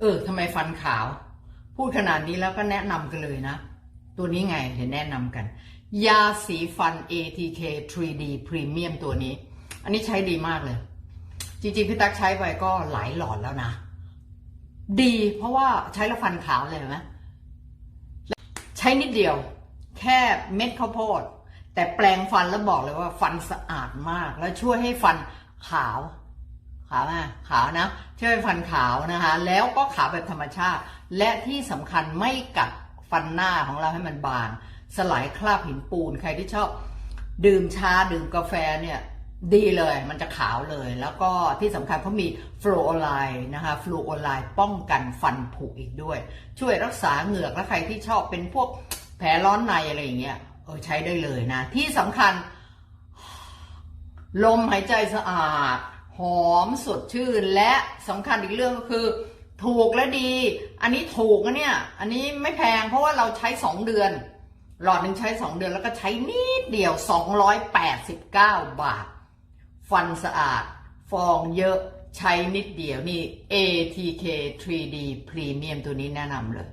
เออทำไมฟันขาว พูดขนาดนี้แล้วก็แนะนำกันเลยนะ ตัวนี้ไงเดี๋ยวแนะนำกัน ยาสีฟัน ATK 3D Premium ตัวนี้ อันนี้ใช้ดีมากเลย จริงๆ พี่ตั๊กใช้ไปก็หลายหลอดแล้วนะ ดีเพราะว่าใช้แล้วฟันขาวเลยนไหมใช้นิดเดียว แค่เม็ดข้าวโพด แต่แปลงฟันแล้วบอกเลยว่าฟันสะอาดมาก แล้วช่วยให้ฟันขาว ขาวไหมขาวนะช่วยฟันขาวนะคะ แล้วก็ขาวแบบธรรมชาติ และที่สำคัญไม่กัดฟันหน้าของเราให้มันบาง สลายคราบหินปูน ใครที่ชอบดื่มชาดื่มกาแฟเนี่ยดีเลยมันจะขาวเลย แล้วก็ที่สำคัญเขามีฟลูออไลน์นะคะฟลูออไลน์ป้องกันฟันผุอีกด้วย ช่วยรักษาเหงือกและใครที่ชอบเป็นพวกแผลร้อนในอะไรอย่างเงี้ยเออใช้ได้เลยนะ ที่สำคัญ ลมหายใจสะอาด หอมสดชื่นและสำคัญอีกเรื่องก็คือ ถูกและดี อันนี้ถูกนะเนี่ย อันนี้ไม่แพงเพราะว่าเราใช้2เดือน หลอดหนึ่งใช้2เดือนแล้วก็ใช้นิดเดียว 289 บาท ฟันสะอาด ฟองเยอะใช้นิดเดียวนี่ ATK 3D Premium ตัวนี้แนะนำเลย